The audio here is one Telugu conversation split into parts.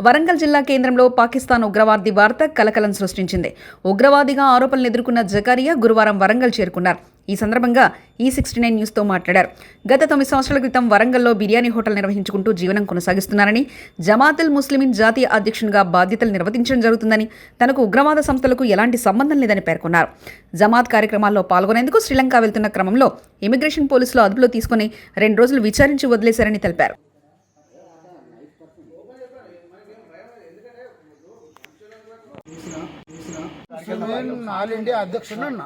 వరంగల్ జిల్లా కేంద్రంలో పాకిస్తాన్ ఉగ్రవాది వార్త కలకలం సృష్టించింది. ఉగ్రవాదిగా ఆరోపణలు ఎదుర్కొన్న జకారియా గురువారం వరంగల్ చేరుకున్నారు. ఈ సందర్భంగా ఈ సిక్స్టీ నైన్ న్యూస్తో మాట్లాడారు. గత తొమ్మిది సంవత్సరాల క్రితం వరంగల్లో బిర్యానీ హోటల్ నిర్వహించుకుంటూ జీవనం కొనసాగిస్తున్నారని జమాతుల్ ముస్లిమిన్ జాతీయ అధ్యక్షునిగా బాధ్యతలు నిర్వర్తించడం జరుగుతుందని తనకు ఉగ్రవాద సంస్థలకు ఎలాంటి సంబంధం లేదని పేర్కొన్నారు. జమాత్ కార్యక్రమాల్లో పాల్గొనేందుకు శ్రీలంక వెళ్తున్న క్రమంలో ఇమిగ్రేషన్ పోలీసులు అదుపులో తీసుకుని రెండు రోజులు విచారించి వదిలేశారని తెలిపారు. నేను ఆల్ ఇండియా అధ్యక్షుడు అన్న.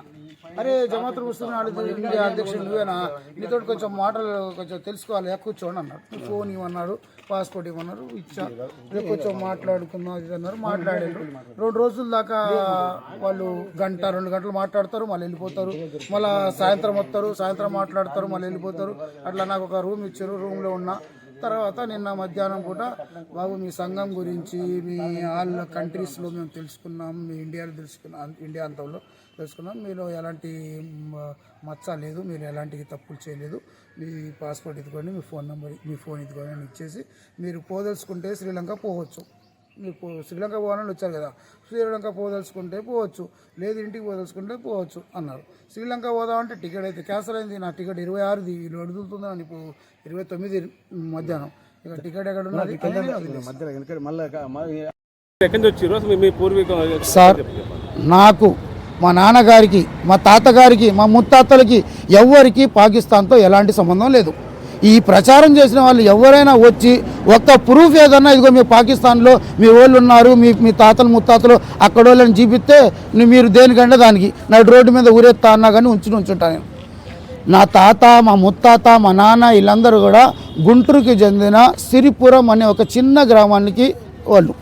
అరే జమాత్ ముస్లిం ఆల్ ఇండియా అధ్యక్షుడు నువ్వేనా? నీతో కొంచెం మాటలు కొంచెం తెలుసుకోవాలి. కూర్చోండి అన్నాడు ఫోన్ ఇవ్వన్నాడు పాస్పోర్ట్ ఇవ్వన్నారు ఇచ్చా. రేపు కొంచెం మాట్లాడుకుందాం ఇది అన్నారు. మాట్లాడారు. రెండు రోజుల దాకా వాళ్ళు గంట రెండు గంటలు మాట్లాడతారు మళ్ళీ వెళ్ళిపోతారు. మళ్ళీ సాయంత్రం వస్తారు సాయంత్రం మాట్లాడతారు మళ్ళీ వెళ్ళిపోతారు. అట్లా నాకు ఒక రూమ్ ఇచ్చారు రూమ్లో ఉన్నా. తర్వాత నిన్న మధ్యాహ్నం పూట బాబు మీ సంఘం గురించి మీ ఆల్ కంట్రీస్లో మేము తెలుసుకున్నాం మీ ఇండియాలో తెలుసుకున్నాం ఇండియా అంతంలో తెలుసుకున్నాం. మీరు ఎలాంటి మచ్చ లేదు మీరు ఎలాంటి తప్పులు చేయలేదు. మీ పాస్పోర్ట్ ఇదిగోండి మీ ఫోన్ నెంబర్ మీ ఫోన్ ఇదిగోండి అని ఇచ్చేసి మీరు పోదలుచుకుంటే శ్రీలంక పోవచ్చు. పో శ్రీలంక పోవాలని వచ్చారు కదా శ్రీలంక పోదలుచుకుంటే పోవచ్చు లేదు ఇంటికి పోదలుచుకుంటే పోవచ్చు అన్నారు. శ్రీలంక పోదామంటే టికెట్ అయితే క్యాన్సల్ అయింది. నా టికెట్ ఇరవై ఆరుది వీళ్ళు అడుగుతుందని ఇప్పుడు ఇరవై తొమ్మిది మధ్యాహ్నం. ఇక టికెట్ ఎక్కడ ఉన్నది? సార్ నాకు మా నాన్నగారికి మా తాతగారికి మా ముత్తాతలకి ఎవ్వరికి పాకిస్తాన్తో ఎలాంటి సంబంధం లేదు. ఈ ప్రచారం చేసిన వాళ్ళు ఎవరైనా వచ్చి ఒక్క ప్రూఫ్ ఏదన్నా ఇదిగో మీ పాకిస్తాన్లో మీ వాళ్ళు ఉన్నారు మీ మీ తాతలు ముత్తాతలు అక్కడ వాళ్ళని చూపిస్తే మీరు దేనికంటే దానికి నా రోడ్డు మీద ఊరెత్తా అన్నా కానీ ఉంచుని ఉంచుంటాను నేను. నా తాత మా ముత్తాత మా నాన్న వీళ్ళందరూ కూడా గుంటూరుకి చెందిన సిరిపురం అనే ఒక చిన్న గ్రామానికి వాళ్ళు.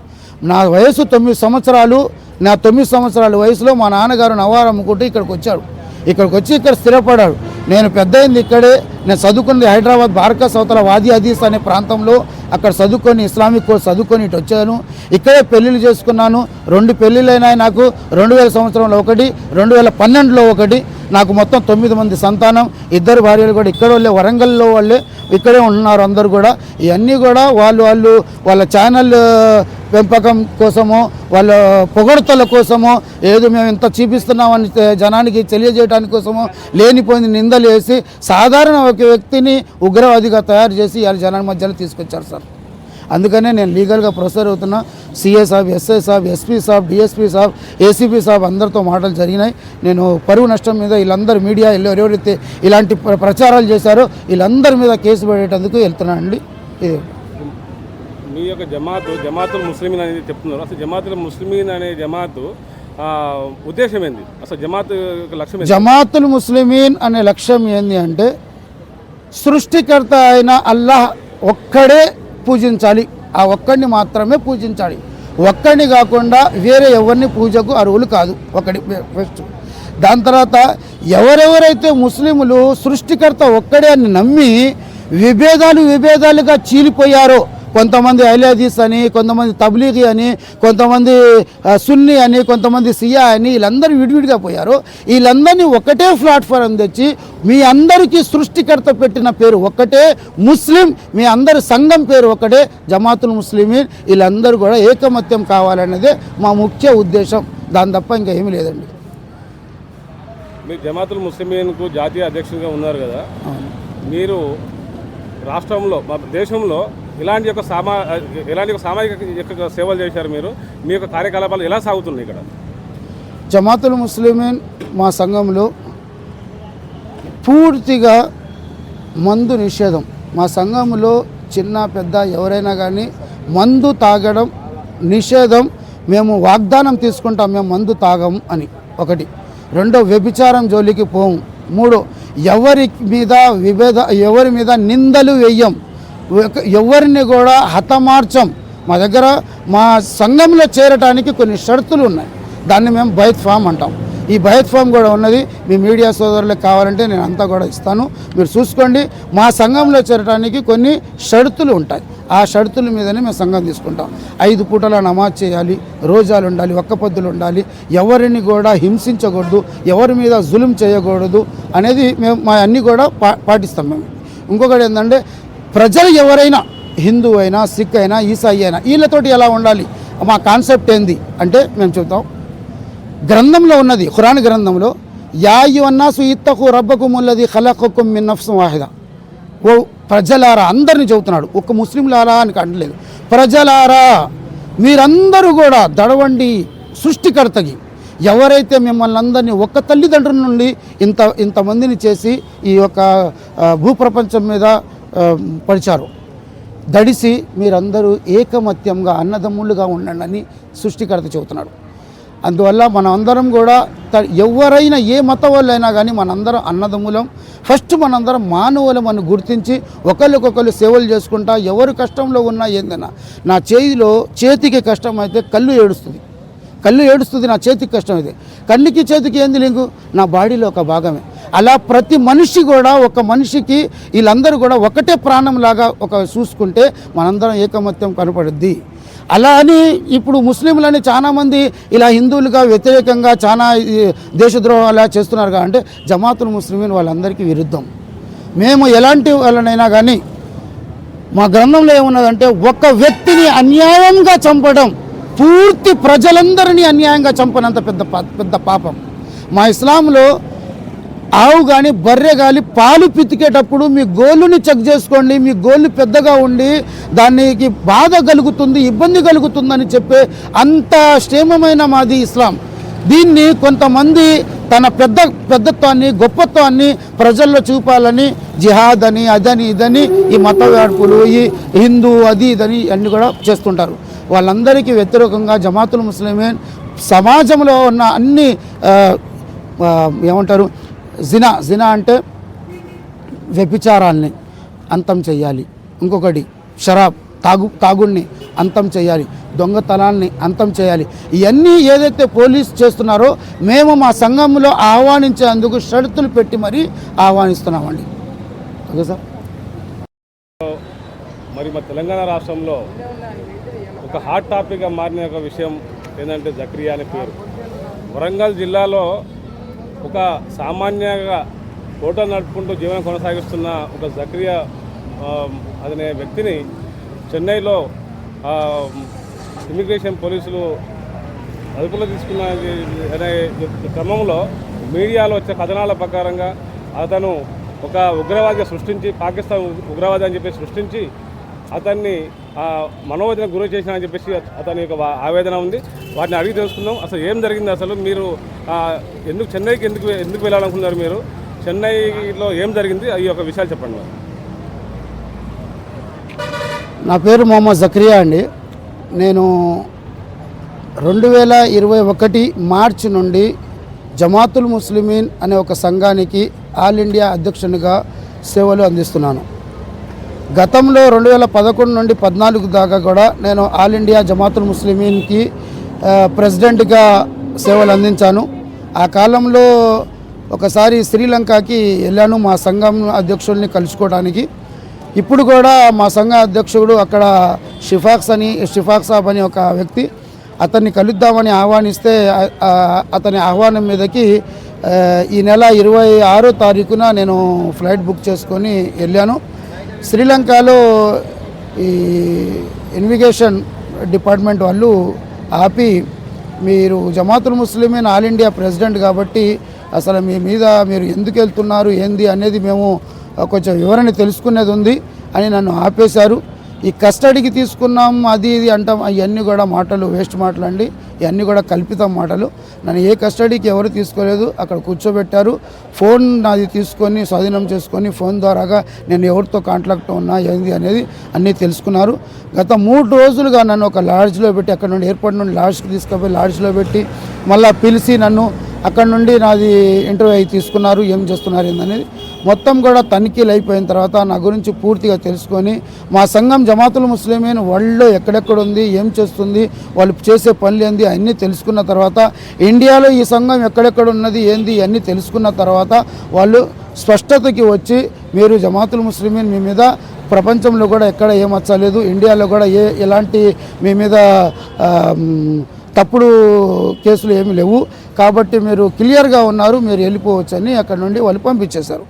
నా వయసు తొమ్మిది సంవత్సరాలు నా తొమ్మిది సంవత్సరాల వయసులో మా నాన్నగారు నవారు అమ్ముకుంటూ ఇక్కడికి వచ్చాడు ఇక్కడికి వచ్చి ఇక్కడ స్థిరపడాడు నేను పెద్ద అయింది ఇక్కడే నేను చదువుకున్నది హైదరాబాద్ భారత సౌతల వాది అదీస్ అనే ప్రాంతంలో అక్కడ చదువుకొని ఇస్లామిక్ కోర్స్ చదువుకొని ఇటు వచ్చాను. ఇక్కడే పెళ్ళిళ్ళు చేసుకున్నాను. రెండు పెళ్ళిళ్ళైనాయి నాకు. రెండు వేల సంవత్సరంలో ఒకటి రెండు వేల పన్నెండులో ఒకటి. నాకు మొత్తం తొమ్మిది మంది సంతానం ఇద్దరు భార్యలు కూడా ఇక్కడ వాళ్ళే వరంగల్లో వాళ్ళే ఇక్కడే ఉంటున్నారు అందరు కూడా. ఇవన్నీ కూడా వాళ్ళు వాళ్ళు వాళ్ళ ఛానల్ పెంపకం కోసమో వాళ్ళ పొగడతల కోసమో ఏదో మేము ఇంత చూపిస్తున్నామని జనానికి తెలియజేయడానికి కోసమో లేనిపోయింది నిందలు వేసి సాధారణ ఒక వ్యక్తిని ఉగ్రవాదిగా తయారు చేసి వాళ్ళ జనాల మధ్యలో తీసుకొచ్చారు సార్. అందుకనే నేను లీగల్గా ప్రొసీడ్ అవుతున్నా. CA saab SI saab SP saab DSP saab ACP saab అందరితో మాటలు జరిగినాయి. నేను పరువు నష్టం మీద వీళ్ళందరూ మీడియా ఎవరైతే ఇలాంటి ప్ర- ప్రచారాలు చేశారో వీళ్ళందరి మీద కేసు పడేటందుకు వెళ్తున్నానండి ఇది. మీ యొక్క జమాతు జమాతుల్ ముస్లిమీన్ అనేది చెప్తున్నారు. అసలు జమాతుల్ ముస్లిమీన్ అనే జమాతు ఉద్దేశం ఏంది? అసలు జమాత్ లక్ష్యం జమాతుల్ ముస్లిమీన్ అనే లక్ష్యం ఏంది అంటే సృష్టికర్త అయిన అల్లాహ్ ఒక్కడే పూజించాలి. ఆ ఒక్కడిని మాత్రమే పూజించాలి. ఒక్కడిని కాకుండా వేరే ఎవరిని పూజకు అర్హులు కాదు. ఒకటి ఫస్ట్. దాని తర్వాత ఎవరెవరైతే ముస్లిములు సృష్టికర్త ఒక్కడే అని నమ్మి విభేదాలు విభేదాలుగా చీలిపోయారో కొంతమంది అహ్లదీస్ అని కొంతమంది తబ్లీగీ అని కొంతమంది సున్నీ అని కొంతమంది సియా అని వీళ్ళందరూ విడివిడిగా పోయారు. వీళ్ళందరినీ ఒకటే ప్లాట్ఫారం తెచ్చి మీ అందరికీ సృష్టికర్త పెట్టిన పేరు ఒక్కటే ముస్లిం మీ అందరి సంఘం పేరు ఒకటే జమాతుల్ ముస్లిమీన్. వీళ్ళందరూ కూడా ఏకమత్యం కావాలన్నదే మా ముఖ్య ఉద్దేశం. దాని తప్ప ఇంకా ఏమీ లేదండి. మీరు జమాతుల్ ముస్లిమీన్కు జాతీయ అధ్యక్షుడిగా ఉన్నారు కదా. మీరు రాష్ట్రంలో మా దేశంలో ఇలాంటి యొక్క సామా ఇలాంటి యొక్క సామాజిక యొక్క సేవలు చేశారు మీరు. మీ యొక్క కార్యకలాపాలు ఎలా సాగుతున్నాయి ఇక్కడ? జమాతుల్ ముస్లిమీన్ మా సంఘంలో పూర్తిగా మందు నిషేధం. మా సంఘంలో చిన్న పెద్ద ఎవరైనా కానీ మందు తాగడం నిషేధం. మేము వాగ్దానం తీసుకుంటాం మేము మందు తాగం అని ఒకటి. రెండో వ్యభిచారం జోలికి పోము మూడు ఎవరి మీద విభేద ఎవరి మీద నిందలు వెయ్యం ఎవరిని కూడా హతమార్చం. మా దగ్గర మా సంఘంలో చేరటానికి కొన్ని షరతులు ఉన్నాయి. దాన్ని మేము బైత్ ఫామ్ అంటాం. ఈ బయత్ ఫామ్ కూడా ఉన్నది. మీ మీడియా సోదరులకు కావాలంటే నేను అంతా కూడా ఇస్తాను. మీరు చూసుకోండి. మా సంఘంలో చేరడానికి కొన్ని షరతులు ఉంటాయి. ఆ షరతుల మీదనే మేము సంఘం తీసుకుంటాం. ఐదు పూటల నమాజ్ చేయాలి. రోజాలు ఉండాలి. ఒక్క పొద్దులు ఉండాలి. ఎవరిని కూడా హింసించకూడదు. ఎవరి మీద జులుం చేయకూడదు అనేది మేము మా అన్నీ కూడా పా పాటిస్తాం మేము. ఇంకొకటి ఏంటంటే ప్రజలు ఎవరైనా హిందూ అయినా సిక్ అయినా ఈసాయి అయినా వీళ్ళతోటి ఎలా ఉండాలి? మా కాన్సెప్ట్ ఏంది? అంటే మేము చెప్తాం గ్రంథంలో ఉన్నది ఖురాన్ గ్రంథంలో యాయు అన్నాసు ఇత్తకు రబ్బకు ముల్లది ఖలకుకుం మిన్నఫ్సం వాహిద. ఓ ప్రజలారా అందరిని చెబుతున్నాడు. ఒక్క ముస్లింలారా అని అనలేదు ప్రజలారా మీరందరూ కూడా దడవండి సృష్టికర్తకి. ఎవరైతే మిమ్మల్ని అందరినీ ఒక్క తల్లిదండ్రుల నుండి ఇంత ఇంతమందిని చేసి ఈ యొక్క భూప్రపంచం మీద పరిచారు దడిసి మీరందరూ ఏకమత్యంగా అన్నదమ్ముళ్ళుగా ఉండండి అని సృష్టికర్త చెబుతున్నాడు. అందువల్ల మనందరం కూడా ఎవరైనా ఏ మత వాళ్ళైనా కానీ మనందరం అన్నదమ్ములం. ఫస్ట్ మనందరం మానవులం అని గుర్తించి ఒకరికొకరు సేవలు చేసుకుంటా ఎవరు కష్టంలో ఉన్నా ఏందన్నా నా చేతిలో చేతికి కష్టం అయితే కళ్ళు ఏడుస్తుంది. కళ్ళు ఏడుస్తుంది నా చేతికి కష్టం అయితే కన్నుకి చేతికి ఏంది లింకు? నా బాడీలో ఒక భాగమే. అలా ప్రతి మనిషి కూడా ఒక మనిషికి వీళ్ళందరూ కూడా ఒకటే ప్రాణంలాగా ఒక చూసుకుంటే మనందరం ఏకమత్యం కనపడుద్ది. అలా అని ఇప్పుడు ముస్లింలని చాలామంది ఇలా హిందువులుగా వ్యతిరేకంగా చాలా దేశద్రోహం అలా చేస్తున్నారు కదా అంటే జమాతుల్ ముస్లిమీన్ వాళ్ళందరికీ విరుద్ధం. మేము ఎలాంటి వాళ్ళనైనా కానీ మా గ్రంథంలో ఏమున్నదంటే ఒక వ్యక్తిని అన్యాయంగా చంపడం పూర్తి ప్రజలందరినీ అన్యాయంగా చంపనంత పెద్ద పా- పెద్ద పాపం. మా ఇస్లాంలో ఆవు కానీ బర్రె కానీ పాలు పితికేటప్పుడు మీ గోళ్ళుని చెక్ చేసుకోండి మీ గోళ్ళు పెద్దగా ఉండి దానికి బాధ కలుగుతుంది ఇబ్బంది కలుగుతుందని చెప్పే అంత క్షేమమైన మాది ఇస్లాం. దీన్ని కొంతమంది తన పెద్ద పెద్దత్వాన్ని గొప్పత్వాన్ని ప్రజల్లో చూపాలని జిహాద్ అని అదని ఇదని ఈ మత వ్యాడుపులు ఈ హిందూ అది ఇదని అన్నీ కూడా చేస్తుంటారు. వాళ్ళందరికీ వ్యతిరేకంగా జమాతుల్ ముస్లిమీన్ సమాజంలో ఉన్న అన్ని ఏమంటారు జినా జినా అంటే వ్యభిచారాల్ని అంతం చేయాలి ఇంకొకటి షరాబ్ తాగు తాగుడిని అంతం చేయాలి దొంగతనాల్ని అంతం చేయాలి ఇవన్నీ ఏదైతే పోలీస్ చేస్తున్నారో మేము మా సంఘంలో ఆహ్వానించేందుకు షరతులు పెట్టి మరీ ఆహ్వానిస్తున్నామండి. Okay sir? మరి మా తెలంగాణ రాష్ట్రంలో ఒక హాట్ టాపిక్గా మారిన ఒక విషయం ఏంటంటే జక్రియా అనే పేరు. వరంగల్ జిల్లాలో ఒక సామాన్యంగా హోటల్ నడుపుకుంటూ జీవనం కొనసాగిస్తున్న ఒక జక్రియా అనే వ్యక్తిని చెన్నైలో ఇమిగ్రేషన్ పోలీసులు అదుపులో తీసుకున్న అనే క్రమంలో మీడియాలో వచ్చే కథనాల ప్రకారంగా అతను ఒక ఉగ్రవాది సృష్టించి పాకిస్తాన్ ఉగ్రవాది అని చెప్పి సృష్టించి అతన్ని మనోవేదన గురి చేసిన అని చెప్పేసి అతని యొక్క ఆవేదన ఉంది. వాటిని అడిగి తెలుసుకుందాం. అసలు ఏం జరిగింది అసలు? మీరు ఎందుకు చెన్నైకి ఎందుకు ఎందుకు వెళ్ళాలనుకున్నారు మీరు? చెన్నైలో ఏం జరిగింది? ఈ యొక్క విషయాలు చెప్పండి నా పేరు మొహమ్మద్ జక్రియా అండి. నేను రెండు వేల ఇరవై ఒకటి మార్చి నుండి జమాతుల్ ముస్లిమీన్ అనే ఒక సంఘానికి ఆల్ ఇండియా అధ్యక్షునిగా సేవలు అందిస్తున్నాను. గతంలో రెండు వేల పదకొండు నుండి పద్నాలుగు దాకా కూడా నేను ఆల్ ఇండియా జమాతుల్ ముస్లిమీన్కి ప్రెసిడెంట్గా సేవలు అందించాను. ఆ కాలంలో ఒకసారి శ్రీలంకకి వెళ్ళాను మా సంఘం అధ్యక్షుల్ని కలుసుకోవడానికి. ఇప్పుడు కూడా మా సంఘ అధ్యక్షుడు అక్కడ షిఫాక్స్ అని షిఫాక్ సాబ్ అని ఒక వ్యక్తి. అతన్ని కలుద్దామని ఆహ్వానిస్తే అతని ఆహ్వానం మీదకి ఈ నెల ఇరవై ఆరో తారీఖున నేను ఫ్లైట్ బుక్ చేసుకొని వెళ్ళాను. శ్రీలంకలో ఈ ఇన్విగేషన్ డిపార్ట్మెంట్ వాళ్ళు ఆపి మీరు Jamatul Muslimeen All India president కాబట్టి అసలు మీ మీద మీరు ఎందుకు వెళ్తున్నారు ఏంది అనేది మేము కొంచెం వివరణ తెలుసుకునేది ఉంది అని నన్ను ఆపేశారు. ఈ కస్టడీకి తీసుకున్నాం అది ఇది అంటాం అవన్నీ కూడా మాటలు వేస్ట్ మాటలు అండి ఇవన్నీ కూడా కల్పితం మాటలు. నన్ను ఏ కస్టడీకి ఎవరు తీసుకోలేదు అక్కడ కూర్చోబెట్టారు. ఫోన్ నాది తీసుకొని స్వాధీనం చేసుకొని ఫోన్ ద్వారాగా నేను ఎవరితో కాంటాక్ట్ ఉన్నా ఏంది అనేది అన్నీ తెలుసుకున్నారు. గత మూడు రోజులుగా నన్ను ఒక లాడ్జ్లో పెట్టి అక్కడ నుండి ఎయిర్పోర్ట్ నుండి లాడ్జ్కి తీసుకుపోయి లాడ్జ్లో పెట్టి మళ్ళీ పిలిచి నన్ను అక్కడ నుండి నాది ఇంటర్వ్యూ అయి తీసుకున్నారు ఏం చేస్తున్నారు ఏందనేది మొత్తం కూడా తనిఖీలు అయిపోయిన తర్వాత నా గురించి పూర్తిగా తెలుసుకొని మా సంఘం జమాతుల ముస్లిమీన్ వరల్డ్లో ఎక్కడెక్కడ ఉంది ఏం చేస్తుంది వాళ్ళు చేసే పనులు ఏంది అన్నీ తెలుసుకున్న తర్వాత ఇండియాలో ఈ సంఘం ఎక్కడెక్కడ ఉన్నది ఏంది అన్నీ తెలుసుకున్న తర్వాత వాళ్ళు స్పష్టతకి వచ్చి మీరు జమాతుల్ ముస్లిమీన్ మీ మీద ప్రపంచంలో కూడా ఎక్కడ ఏం వచ్చలేదు ఇండియాలో కూడా ఏ ఎలాంటి మీ మీద తప్పుడు కేసులు ఏమీ లేవు కాబట్టి మీరు క్లియర్గా ఉన్నారు మీరు వెళ్ళిపోవచ్చని అక్కడ నుండి వాళ్ళు పంపించేశారు.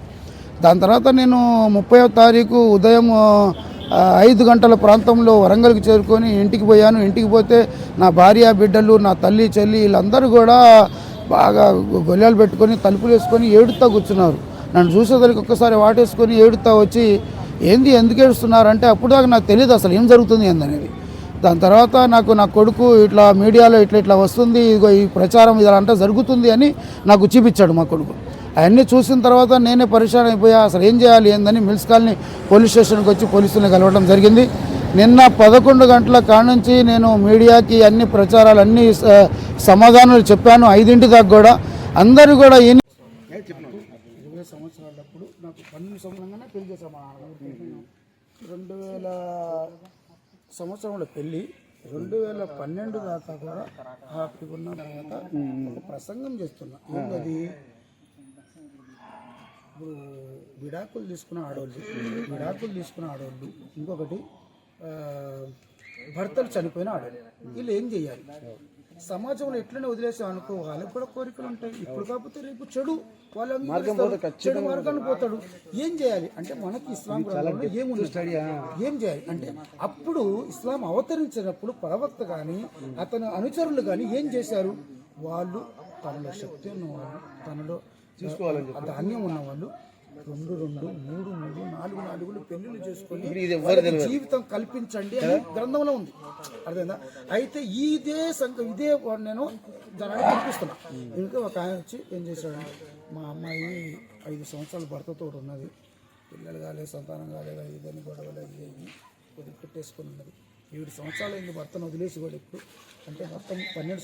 దాని తర్వాత నేను ముప్పై తారీఖు ఉదయం ఐదు గంటల ప్రాంతంలో వరంగల్కి చేరుకొని ఇంటికి పోయాను. ఇంటికి పోతే నా భార్య బిడ్డలు నా తల్లి చెల్లి వీళ్ళందరూ కూడా బాగా గొల్లలు పెట్టుకొని తలుపులు వేసుకొని ఏడుతా కూర్చున్నారు. నన్ను చూసేదానికి ఒక్కసారి వాటేసుకొని ఏడుతా వచ్చి ఏంది ఎందుకు ఏడుస్తున్నారు? అంటే అప్పుడు దాకా నాకు తెలియదు అసలు ఏం జరుగుతుంది ఏందనేది. దాని తర్వాత నాకు నా కొడుకు ఇట్లా మీడియాలో ఇట్లా ఇట్లా వస్తుంది ఇదిగో ఈ ప్రచారం ఇదంతా జరుగుతుంది అని నాకు చూపించాడు మా కొడుకు. అవన్నీ చూసిన తర్వాత నేనే పరిశాన్ అయిపోయా అసలు ఏం చేయాలి ఏందని మిల్స్ కాలనీ పోలీస్ స్టేషన్కి వచ్చి పోలీసులను కలవడం జరిగింది. నిన్న పదకొండు గంటల కాడ నుంచి నేను మీడియాకి అన్ని ప్రచారాలు అన్ని సమాధానాలు చెప్పాను ఐదింటి దాకా కూడా. అందరూ కూడా ఎన్ని ఇరవై సంవత్సరాలప్పుడు నాకు పన్నెండు సంవత్సరంగానే పెళ్ళి చేశాను రెండు వేల సంవత్సరంలో పెళ్ళి రెండు వేల పన్నెండు దాకా కూడా హ్యాపీగా ఉన్న తర్వాత ఒక ప్రసంగం చేస్తున్నా. ఏంటది ఇప్పుడు విడాకులు తీసుకున్న ఆడవాళ్ళు విడాకులు తీసుకున్న ఆడవాళ్ళు ఇంకొకటి భర్తలు చనిపోయిన ఆడవాళ్ళు వీళ్ళు ఏం చేయాలి? సమాజంలో ఎట్లనే వదిలేసాం అనుకో వాళ్ళకి కూడా కోరికలు ఉంటాయి. ఇప్పుడు కాకపోతే రేపు చెడు వాళ్ళు. చెడు మార్గాన్ని పోతాడు. ఏం చేయాలి? అంటే మనకి ఇస్లాం ఏముంది? ఏం చేయాలి? అంటే అప్పుడు ఇస్లాం అవతరించినప్పుడు ప్రవక్త కానీ అతని అనుచరులు కానీ ఏం చేశారు? వాళ్ళు తనలో శక్తి ఉన్నవాళ్ళు తనలో ఆ ధాన్యం ఉన్నవాళ్ళు రెండు రెండు మూడు మూడు నాలుగు నాలుగులు పెళ్ళిళ్ళు చేసుకొని జీవితం కల్పించండి అని గ్రంథంలో ఉంది. అర్థమైందా? అయితే ఇదే సంఘ ఇదే నేను జనాన్ని కనిపిస్తున్నా ఇంకా ఒక ఆయన వచ్చి ఏం చేశాడంటే మా అమ్మాయి ఐదు సంవత్సరాల భర్తతో ఉన్నది. పిల్లలు కాలేదు సంతానం కాలేదు ఇదని గొడవలు ఇవి కొద్దిగా పెట్టేసుకుని ఉన్నది. ఏడు సంవత్సరాలు అయింది భర్తను వదిలేసి కూడా ఇప్పుడు అంటే మొత్తం పన్నెండు